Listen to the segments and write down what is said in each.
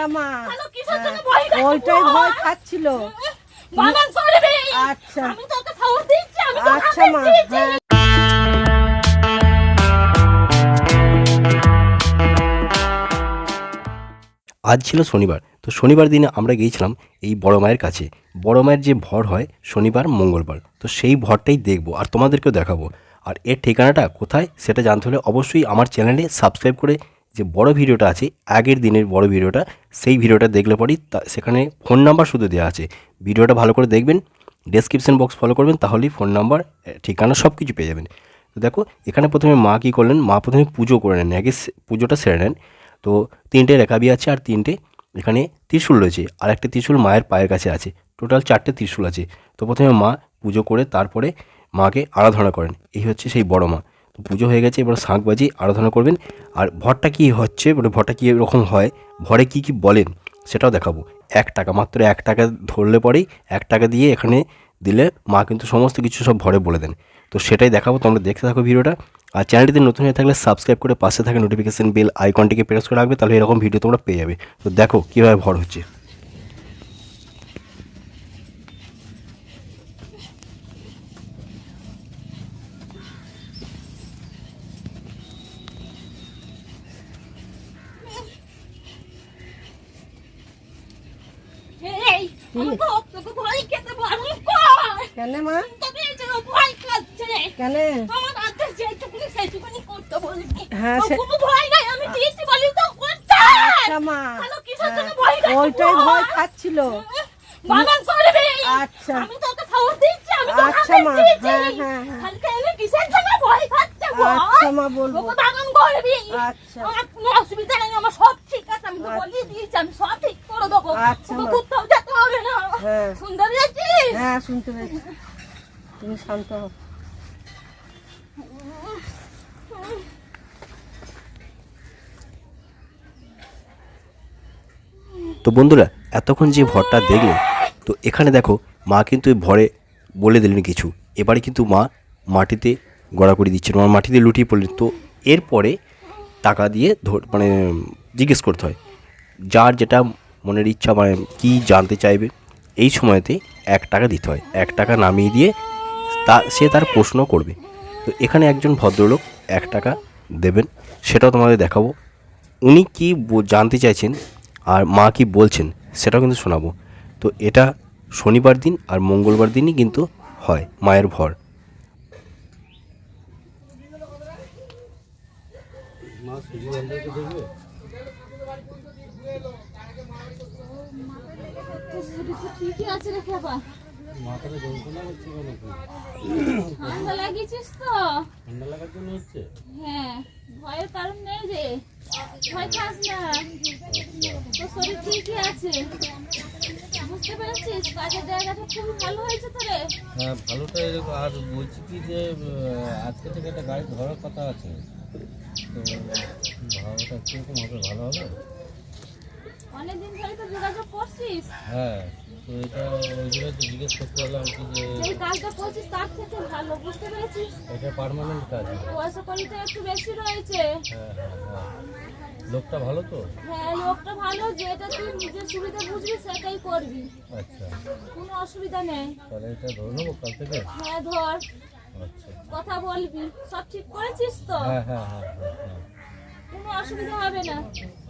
আচ্ছা মা হ্যাঁ? ওইটাই ভয় খাচ্ছিল। আচ্ছা। আমি তো আচ্ছা মা হ্যাঁ। আজ ছিল শনিবার তো শনিবার দিনে আমরা গিয়েছিলাম এই বড় মায়ের কাছে। বড় মায়ের যে ভর হয় শনিবার মঙ্গলবার তো সেই ভরটাই দেখব আর তোমাদেরকেও দেখাবো। আর এর ঠিকানাটা কোথায় সেটা জানতে হলে অবশ্যই আমার চ্যানেলে সাবস্ক্রাইব করে যে বড় ভিডিওটা আছে, আগের দিনের বড় ভিডিওটা, সেই ভিডিওটা দেখলে পরই সেখানে ফোন নাম্বার শুধু দেওয়া আছে। ভিডিওটা ভালো করে দেখবেন ডেসক্রিপশন বক্স ফলো করবেন, তাহলেই ফোন নাম্বার ঠিকানা সব কিছু পেয়ে যাবেন। তো দেখো, এখানে প্রথমে মা কী করলেন? মা প্রথমে পুজো করে নেন, আগে পুজোটা সেরে নেন। তো তিনটে রেখাবি আছে আর তিনটে, এখানে ত্রিশূল রয়েছে। আর একটা ত্রিশূল মায়ের পায়ের কাছে আছে। টোটাল চারটে ত্রিশূল আছে। তো প্রথমে মা পুজো করে, তারপরে মাকে আরাধনা করেন। এই হচ্ছে সেই বড় মা। তো পুজো হয়ে গেছে, এবার শাঁখ বাজি আরাধনা করবেন। আর ভরটা কি হচ্ছে? মানে ভরটা কী এরকম হয়? ভরে কি কি বলেন? সেটাও দেখাবো। এক টাকা, মাত্র এক টাকা ধরলে পরেই এক টাকা দিয়ে এখানে দিলে মা কিন্তু সমস্ত কিছু সব ভরে বলে দেন। তো সেটাই দেখাবো, তোমরা দেখতে থাকো ভিডিওটা। আর চ্যানেলটিতে নতুন হয়ে থাকলে সাবস্ক্রাইব করে পাশে থাকা নোটিফিকেশন বেল আইকনটিকে প্রেস করে রাখবে, তাহলে এরকম ভিডিও তোমরা পেয়ে যাবে। তো দেখো কীভাবে ভর হচ্ছে এই আমি তো তোকে ভয় খেতে বারণ কর কেন মা তবে এই জন্য ভয় খাচ্ছে রে কেন আমার আগে যেটুকুনি সেইটুকুনি করতে বলবি হ্যাঁ, তোর সে- কোনো ভয় নাই আমি দিয়েছি বলি তো করতে আচ্ছা মা তাহলে কিসের জন্য হ্যাঁ, ভয় দেখাবো? ওইটাই ভয় খাচ্ছিল। আচ্ছা। আচ্ছা মা, হ্যাঁ, হ্যাঁ, হ্যাঁ। কালকে এলে কিসের জন্য ভয় খাচ্ছে বল? আচ্ছা মা বলব বাগান করবি আচ্ছা কোনো অসুবিধা নেই আমার সব ঠিক আছে আমি তো আচ্ছা। বলিয়ে দিয়েছি আমি সব ঠিক করে দেবো আচ্ছা। কোথাও যেতে হবে না হ্যাঁ। সুন্দর হ্যাঁ শুনতে পেয়েছি তুমি শান্ত হও তো বন্ধুরা এতক্ষণ যে ভরটা দেখলে তো এখানে দেখো মা কিন্তু এই ভরে বলে দিলেন কিছু। এবারে কিন্তু মা মাটিতে গড়া করে দিচ্ছেন। মা মাটিতে লুটিয়ে পড়লেন। তো এরপরে টাকা দিয়ে ধর মানে জিজ্ঞেস করতে হয়, যার যেটা মনের ইচ্ছা মানে কী জানতে চাইবে, এই সময়তে এক টাকা দিতে হয়। এক টাকা নামিয়ে দিয়ে তা সে তার প্রশ্ন করবে। তো এখানে একজন ভদ্রলোক এক টাকা দেবেন, সেটাও তোমাদের দেখাবো। উনি কি জানতে চাইছেন আর মা কি বলছেন, সেটাও কিন্তু শোনাবো। তো এটা শনিবার দিন আর মঙ্গলবার দিনই কিন্তু হয় মায়ের ভর? ঠান্ডা লাগিয়েছিস তো? ঠান্ডা লাগার জন্য হচ্ছে? হ্যাঁ ভয়ের কারণ নেই রে ভয় খাস না। তোর শরীর ঠিকই আছে। বুঝতে পেরেছিস? কাজের জায়গাটা খুবই ভালো হয়েছে তো রে হ্যাঁ ভালোটা এরকম আর বলছি কি যে আজকে থেকে একটা গাড়ি ধরার কথা আছে। তো ভাড়াটা কীরকম হবে ভালো হবে? অনেকদিন ধরে তো যোগাযোগ করছিস। হ্যাঁ তো এটা ওই জন্য তো জিজ্ঞেস করতে পারলাম কি যে যেই কাজটা করছিস তার থেকে ভালো বুঝতে পেরেছিস? এটা পার্মানেন্ট কাজ। পয়সা কড়িটা একটু বেশি রয়েছে। হ্যাঁ হ্যাঁ হ্যাঁ। লোকটা ভালো তো? হ্যাঁ লোকটা ভালো যেটা তুই নিজের সুবিধা বুঝবি সেটাই করবি। আচ্ছা। কোনো অসুবিধা নেই। তাহলে এটা ধরে নেব কাল থেকে? হ্যাঁ ধর। আচ্ছা। কথা বলবি। সব ঠিক করেছিস তো? হ্যাঁ হ্যাঁ হ্যাঁ হ্যাঁ হ্যাঁ। কোনো অসুবিধা হবে না।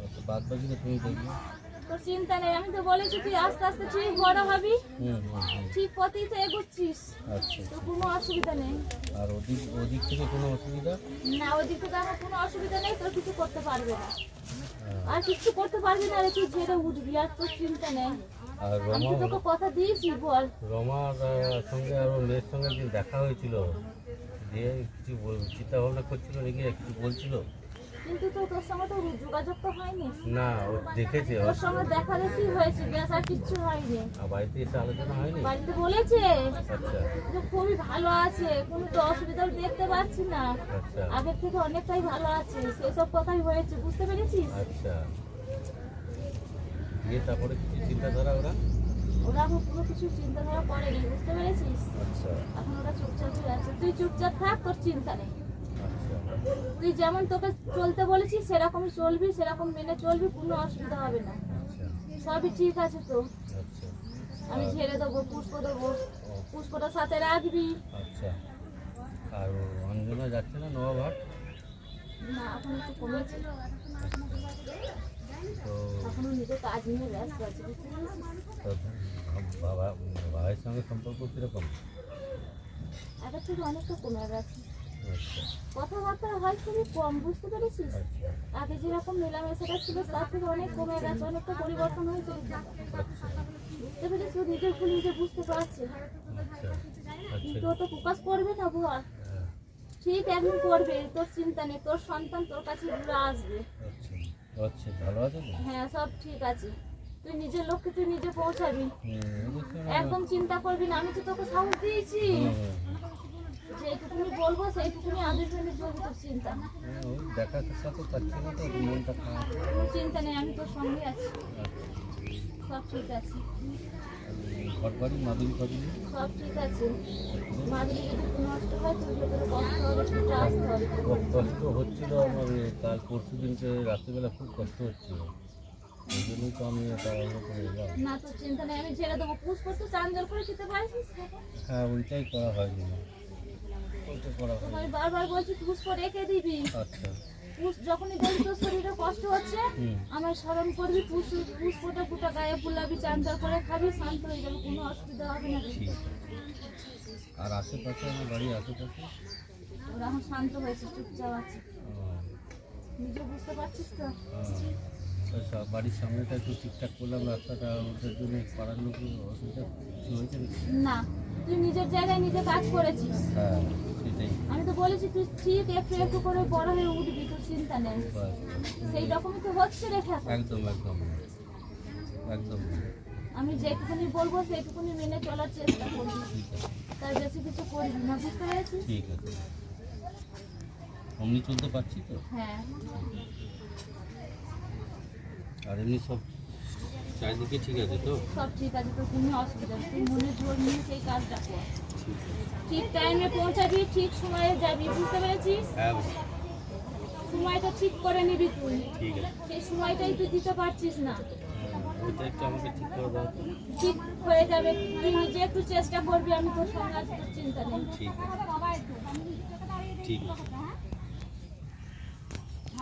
আচ্ছা বাদ বাকিটা তুমি দেখবে। তোর চিন্তা নেই আমি তো বলেছি তুই আস্তে আস্তে ঠিক বড় হবি। ঠিক পথেই তো এগোচ্ছিস। আচ্ছা তো কোনো অসুবিধা নেই। আর ওদিক ওদিক থেকে কোনো অসুবিধা? না ওদিক থেকে আমার কোনো অসুবিধা নেই তোর কিছু করতে পারবে না। হ্যাঁ। আর কিছু করতে পারবি না রে তুই ঝেড়ে উঠবি আর তোর চিন্তা নেই। আর রমা তোকে কথা দিয়েছি বল। রমার সঙ্গে আর মেয়ের সঙ্গে দেখা হয়েছিল। দিয়ে কিছু বল- চিন্তা ভাবনা করছিল নাকি কিছু বলছিল। কিন্তু তো তোর সঙ্গে তো যোগাযোগ তো হয়নি। না ও দেখেছে ও- তোর সঙ্গে দেখা দেখি হয়েছে ব্যাস আর কিচ্ছু হয়নি। বাড়িতে এসে আলোচনা হয়নি? বাড়িতে বলেছে। আচ্ছা। যে খুবই ভালো আছে কোনো তো অসুবিধা দেখতে পাচ্ছি না। আচ্ছা। আগের থেকে অনেকটাই ভালো আছে সেসব কথাই হয়েছে বুঝতে পেরেছিস? আচ্ছা। দিয়ে তারপরে কিছু চিন্তাধারা ওরা? ওরা কোনো কিছু চিন্তাধারা করেনি বুঝতে পেরেছিস? আচ্ছা। এখন ওরা চুপচাপই আছে। তুই চুপচাপ থাক তোর চিন্তা নেই। আচ্ছা তুই যেমন তোকে চলতে বলেছিস সেরকমই চলবি সেরকম মেনে চলবি কোনো অসুবিধা হবে না। আচ্ছা। সবই ঠিক আছে তো। আচ্ছা। আমি ঝেড়ে দেবো পুষ্প দেবো পুষ্পটা সাথে রাখবি। আচ্ছা। আর অঞ্জনা যাচ্ছে না এখন একটু কমেছে। এখনও কাজ নিয়ে ব্যস্ত আছে বাবা ভাইয়ের সঙ্গে সম্পর্ক কীরকম? আগের থেকে অনেকটা কমে গেছে। কথাবার্তা হয় খুবই কম বুঝতে পেরেছিস? আচ্ছা। আগে যেরকম মেলামেশাটা ছিল তার থেকে অনেক কমে গেছে অনেকটা পরিবর্তন হয়েছে। আচ্ছা। বুঝতে পেরেছিস? ও নিজের ভুল নিজে বুঝতে পারছে আচ্ছা। কিন্তু তো প্রকাশ করবে না ভুয়া। হ্যাঁ, ঠিক একদিন করবে তোর চিন্তা নেই তোর সন্তান তোর কাছে ঘুরে আসবে। আচ্ছা। ভালো আছে হ্যাঁ সব ঠিক আছে। তুই নিজের লক্ষ্যে তুই নিজে পৌঁছাবি। একদম চিন্তা করবি না আমি তো তোকে সাহস দিয়েছি। যেটুকুনি বলব সেইটুকুনি চিন্তা। দেখা সাথে পাচ্ছি না তো মনটা খারাপ। চিন্তা নেই আমি তোর সঙ্গে আছি। আচ্ছা। সব ঠিক আছে। ঘর বাড়ি মাদুরি ফাদুরি? সব ঠিক আছে। মাদুরি যদি নষ্ট হয় তোর ভেতরে কষ্ট হবে ছুটে আসতে হবে। খুব কষ্ট হচ্ছিল আমার তার পরশু দিনকে রাত্রিবেলা খুব কষ্ট হচ্ছিল। এই জন্যই তো আমি তাড়াহুড়ো করে এলাম। না তোর চিন্তা নেই আমি ছেড়ে দেবো। পুষ করতে চান জল করে খেতে পারিস? হ্যাঁ ওইটাই করা হয়নি না ওইটা করা তোকে হয় আমি বারবার বলছি পুষ করে রেখে দিবি? আচ্ছা। যখনই দেখবি তোর শরীরে কষ্ট হচ্ছে আমার স্মরণ করবি পুষ পুষ ফোটা ফুটা গায়ে বুলাবি করে খাবি শান্ত হয়ে যাবে কোনো অসুবিধা হবে না। আর আশেপাশে আমার বাড়ির আশেপাশে? ওরা এখন শান্ত হয়েছে চুপচাপ আছে। নিজে বুঝতে পারছিস তো। সব বাড়ির সামনেটা একটু ঠিকঠাক করলাম রাস্তাটা ওদের জন্য পাড়ার লোক অসুবিধা হয়েছে না। তুই নিজের জায়গায় নিজে কাজ করেছিস। হ্যাঁ আমি তো বলেছি তুই ঠিক একটু একটু করে বড় হয়ে উঠবি তোর চিন্তা নেই। সেই রকমই তো হচ্ছে রেখে একদম একদম। একদম। আমি যেটুকুনি বলব সেটুকুনি মেনে চলার চেষ্টা করবি। তার বেশি কিছু করবি না বুঝতে পেরেছিস? ঠিক আছে। অমনি চলতে পারছি তো? হ্যাঁ। আর এমনি সব চারিদিকে ঠিক আছে তো? সব ঠিক আছে তোর কোনো অসুবিধা নেই। তুই মনে জোর নিয়ে সেই কাজটা কর। ঠিক টাইমে পৌঁছাবি ঠিক সময়ে যাবি বুঝতে পেরেছিস? হ্যাঁ সময়টা ঠিক করে নিবি তুই। ঠিক আছে। সেই সময়টাই তুই দিতে পারছিস না। হ্যাঁ, ওইটা একটু আমাকে ঠিক করে দাও। ঠিক হয়ে যাবে। তুই নিজে একটু চেষ্টা করবি আমি তোর সঙ্গে চিন্তা নেই। ঠিক আছে। ঠিক আছে।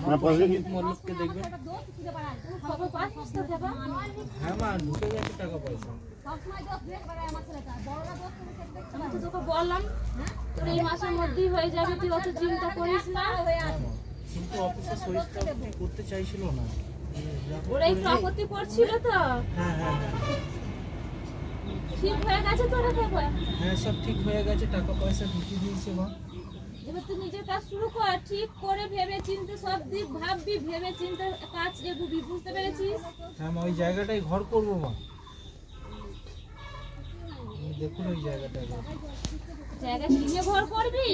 মল্লককে দেখবেন। দেবা হ্যাঁ মা ঢুকে গেছে টাকা পয়সা। আমি তো তোকে বললাম তোর এই মাসের মধ্যেই হয়ে যাবে তুই অত চিন্তা করিস না কিন্তু অফিসের শরীরটা করতে চাইছিল না। ওরা একটু আপত্তি করছিল তো। হ্যাঁ হ্যাঁ হ্যাঁ। ঠিক হয়ে গেছে তোর হ্যাঁ সব ঠিক হয়ে গেছে টাকা পয়সা ঢুকিয়ে দিয়েছে মা। এবার তুই নিজের কাজ শুরু কর ঠিক করে ভেবে চিন্তে সব দিক ভাববি ভেবে চিন্তে কাজ এগুবি বুঝতে পেরেছিস? হ্যাঁ মা ওই জায়গাটায় ঘর করব মা। দেখুন ওই জায়গাটা একবার। জায়গা কিনে ঘর করবি?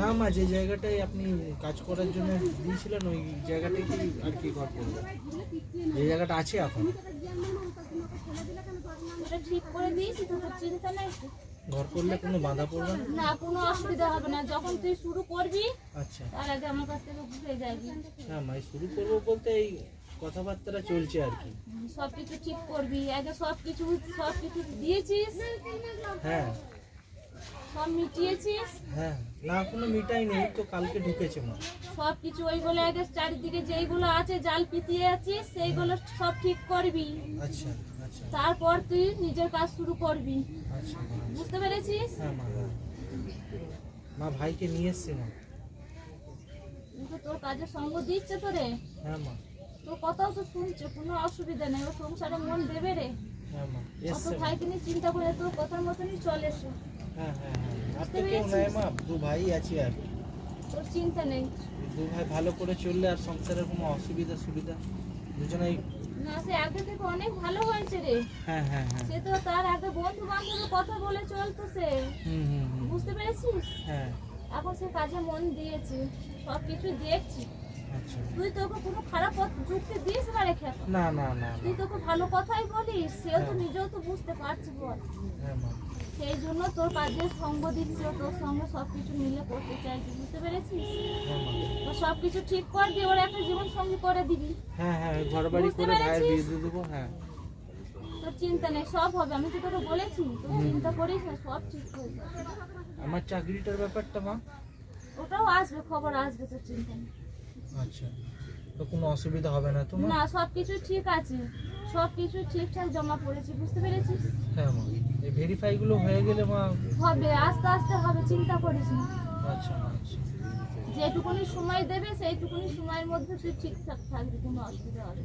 না মা যে জায়গাটায় আপনি কাজ করার জন্য দিয়েছিলেন ওই জায়গাটায় কি আর কি ঘর করব? যে জায়গাটা আছে এখন। ঠিক করে দিয়েছি তো চিন্তা নেই। ঘর করলে কোনো বাধা পড়বে না? না কোনো অসুবিধা হবে না। যখন তুই শুরু করবি আচ্ছা। তার আগে আমার কাছ থেকে ঘুরে যাবি। হ্যাঁ মা শুরু করব বলতে এই কথাবার্তাটা চলছে আর কি। সব কিছু ঠিক করবি। আগে সব কিছু সব কিছু দিয়েছিস? হ্যাঁ। সব মিটিয়েছিস? হ্যাঁ। না কোনো মিটাই নেই তো কালকে ঢুকেছে মা। সব কিছু ওইগুলো আগে চারিদিকে যেইগুলো আছে জাল পিটিয়ে আছিস সেইগুলো সব ঠিক করবি। আচ্ছা আচ্ছা। তারপর তুই নিজের কাজ শুরু করবি। আচ্ছা বুঝতে পেরেছিস? হ্যাঁ মা হ্যাঁ। মা ভাইকে নিয়ে এসছে মা। কিন্তু তোর কাজের সঙ্গ দিচ্ছে তো রে। হ্যাঁ মা। তোর কথাও তো শুনছে কোনো অসুবিধা নেই ও সংসারে মন দেবে রে। হ্যাঁ মা। এসছে ভাইকে নিয়ে চিন্তা করে তোর কথার মতনই চলে এসো হ্যাঁ হ্যাঁ হ্যাঁ। আর তো কেউ নাই মা দু ভাই আছি আর। তোর চিন্তা নেই। দু ভাই ভালো করে চললে আর সংসারের কোনো অসুবিধা সুবিধা দুজনেই না সে আগে থেকে অনেক ভালো হয়েছে রে। হ্যাঁ হ্যাঁ হ্যাঁ। সে তো তার আগে বন্ধু বান্ধবের কথা বলে চলতো সে হুম হুম। বুঝতে পেরেছিস? হ্যাঁ। এখন সে কাজে মন দিয়েছে সব কিছু দেখছি। আচ্ছা। তুই তোকে কোনো খারাপ যুক্তি দিস না রেখে। না না না তুই তোকে ভালো কথাই বলিস সেও তো। নিজেও তো বুঝতে পারছি বল। সেই জন্য তোর কাজের সঙ্গ দিচ্ছে তোর সঙ্গে সব কিছু মিলে করতে চাইছি বুঝতে পেরেছিস? হ্যাঁ মা। তো সব কিছু ঠিক কর দিয়ে ওর একটা জীবন সঙ্গী করে দিবি। হ্যাঁ হ্যাঁ ঘর বাড়ি করে ভাইয়ের বিয়ে দিয়ে দেবো হ্যাঁ। তোর চিন্তা নেই সব হবে আমি তো তোকে বলেছি তুই চিন্তা করিস না সব ঠিক হয়ে যাবে। আমার চাকরিটার ব্যাপারটা মা? ওটাও আসবে খবর আসবে তোর চিন্তা নেই। আচ্ছা তো কোনো অসুবিধা হবে না তোমার না সব কিছু ঠিক আছে। সব কিছু ঠিকঠাক জমা পড়েছি বুঝতে পেরেছিস? হ্যাঁ মা এই ভেরিফাই গুলো হয়ে গেলে মা হবে আস্তে আস্তে হবে চিন্তা করিস না। আচ্ছা আচ্ছা। যেটুকুনি সময় দেবে সেইটুকুনি সময়ের মধ্যে তুই ঠিকঠাক থাকবি কোনো অসুবিধা হবে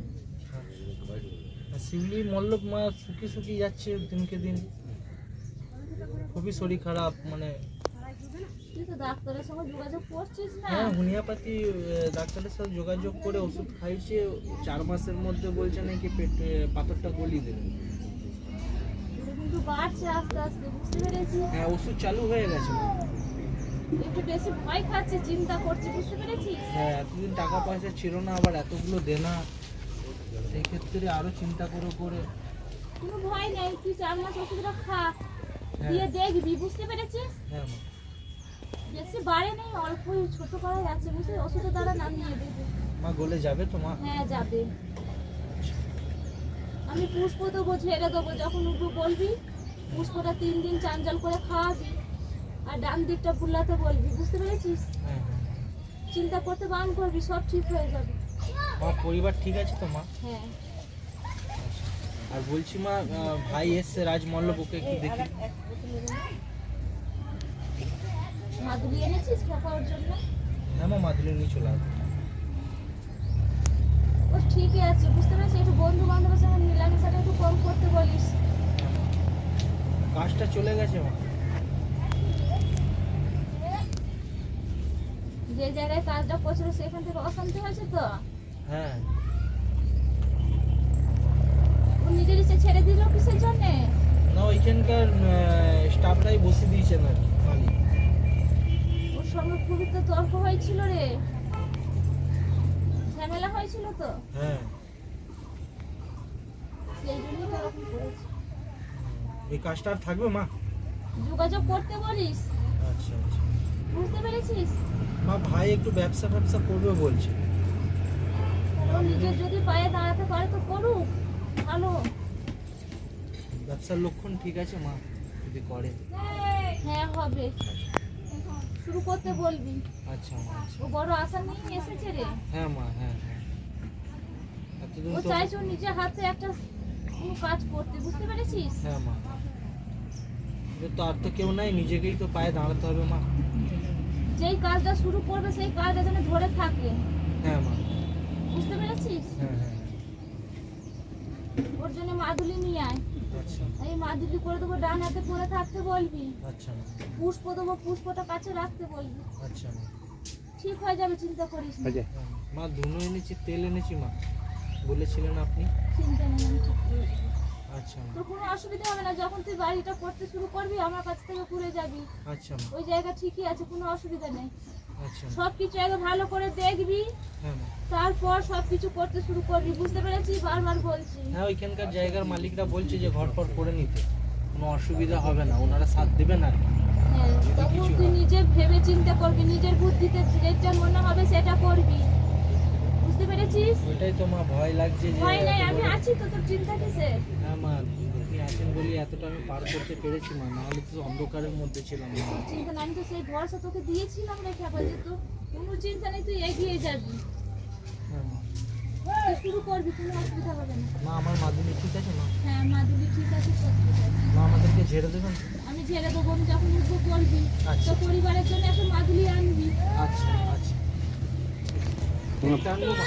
শিউলি মল্লব মা শুকিয়ে শুকিয়ে যাচ্ছে দিনকে দিন। খুবই শরীর খারাপ মানে তুই তো ডাক্তারের সঙ্গে যোগাযোগ করছিস না। হ্যাঁ হোমিওপ্যাথি ডাক্তারের সাথে যোগাযোগ করে ওষুধ খাইছে চার মাসের মধ্যে বলছে নাকি পেট পাথরটা গলিয়ে দেবে। কিন্তু বাড়ছে আস্তে আস্তে বুঝতে পেরেছিস? হ্যাঁ ওষুধ চালু হয়ে গেছে। একটু বেশি ভয় খাচ্ছে চিন্তা করছে বুঝতে পেরেছিস? হ্যাঁ এতদিন টাকা পয়সা ছিল না আবার এতগুলো দেনা। সেই ক্ষেত্রে আরও চিন্তা করে করে। কোনো ভয় নেই তুই চার মাস ওষুধটা খা হ্যাঁ। দিয়ে দেখবি বুঝতে পেরেছিস? হ্যাঁ বেশি বাড়ে নেই অল্পই ছোট করা যাচ্ছে বুঝলি? ওষুধের দ্বারা নামিয়ে দেবে। মা গলে যাবে তো মা হ্যাঁ যাবে। আমি পুষ্প দেবো ঝেড়ে দেবো যখন উঠবো বলবি পুষ্পটা তিন দিন চাঞ্জল করে খাওয়াবি আর ডান দিকটা বুলাতে বলবি বুঝতে পেরেছিস? হ্যাঁ হ্যাঁ। চিন্তা করতে বান করবি সব ঠিক হয়ে যাবে। মা পরিবার ঠিক আছে তো মা? হ্যাঁ। আর বলছি মা ভাই এসছে রাজ মল্লব ওকে একটু দেখি। মাদুলি এনেছিস খাওয়ার জন্য? হ্যাঁ মা মাদুলি নিয়ে চলে আসবে। ও ঠিকই আছে বুঝতে পেরেছিস একটু বন্ধু বান্ধবের সঙ্গে মিলামিশাটা একটু কম করতে বলিস। কাজটা চলে গেছে মা। যে জায়গায় কাজটা করছিল সেখান থেকে অশান্তি হয়েছে তো? হ্যাঁ। ও নিজের ইচ্ছে ছেড়ে দিল কিসের জন্যে? না ওইখানকার স্টাফরাই বসে দিয়েছেন আর কি সঙ্গে খুবই তো তর্ক হয়েছিল রে। ঝামেলা হয়েছিল তো? হ্যাঁ। সেই জন্যই তো এরকম করেছে। এই কাজটা আর থাকবে মা? যোগাযোগ করতে বলিস। আচ্ছা আচ্ছা। বুঝতে পেরেছিস? মা ভাই একটু ব্যবসা ব্যবসা করবে বলছে। ও নিজের যদি পায়ে দাঁড়াতে পারে তো করুক। ভালো। ব্যবসার লক্ষণ ঠিক আছে মা? যদি করে। হ্যাঁ হবে। শুরু করতে বলবি। আচ্ছা মা আচ্ছা। ও বড় আশা নিয়ে এসেছে রে। হ্যাঁ মা হ্যাঁ হ্যাঁ। এতদিন ও তো চাইছে ওর নিজের হাতে একটা কোনো কাজ করতে বুঝতে পেরেছিস? হ্যাঁ মা। কিন্তু তো আর তো কেউ নাই নিজেকেই তো পায়ে দাঁড়াতে হবে মা। যেই কাজটা শুরু করবে সেই কাজটা যেন ধরে থাকে। হ্যাঁ মা। বুঝতে পেরেছিস? হ্যাঁ হ্যাঁ। ওর জন্য মাদুলি নিয়ে আয়। আচ্ছা এই মাদুলি করে দেবো ডান হাতে পরে থাকতে বলবি। আচ্ছা মা। পুষ্প দেবো পুষ্পটা কাছে রাখতে বলবি। আচ্ছা ঠিক হয়ে যাবে চিন্তা করিস না। হ্যাঁ, মা ধুনো এনেছি তেল এনেছি মা। বলেছিলেন আপনি? চিন্তা নেই। আচ্ছা তোর কোনো অসুবিধা হবে না যখন তুই বাড়িটা করতে শুরু করবি আমার কাছ থেকে ঘুরে যাবি। আচ্ছা ওই জায়গা ঠিকই আছে কোনো অসুবিধা নেই। আচ্ছা সব কিছু আগে ভালো করে দেখবি হ্যাঁ তারপর সব কিছু করতে শুরু করবি বুঝতে পেরেছিস বারবার বলছি। হ্যাঁ ওইখানকার জায়গার মালিকরা বলছে যে ঘর ফর করে নিতে। কোনো অসুবিধা হবে না ওনারা সাথ দেবেন আর হ্যাঁ তখন তুই নিজে ভেবে চিন্তা করবি নিজের বুদ্ধিতে যেটা মনে হবে সেটা করবি। বুঝতে পেরেছিস? ওইটাই তো মা ভয় লাগছে যে ভয় নাই আমি আছি তো তোর চিন্তা কিসের? হ্যাঁ মা আপনি আছেন বলি এতটা আমি পার করতে পেরেছি মা নাহলে তো অন্ধকারের মধ্যে ছিলাম। চিন্তা নাই আমি তো সেই ভরসা তোকে দিয়েছিলাম রেখে আবার যে তো কোনো চিন্তা নেই তুই এগিয়ে যাবি। হ্যাঁ শুরু করবি কোনো অসুবিধা হবে না। মা আমার ঠিক আছে মা? হ্যাঁ মাদুলি ঠিক আছে সব ঠিক আছে। মা আমাদেরকে ঝেড়ে দেবেন? তো? আমি ঝেড়ে দেবো আমি যখন উঠবো করবি আচ্ছা। তো পরিবারের জন্য একটা মাদুলি আনবি। আচ্ছা আচ্ছা। টানবো মা?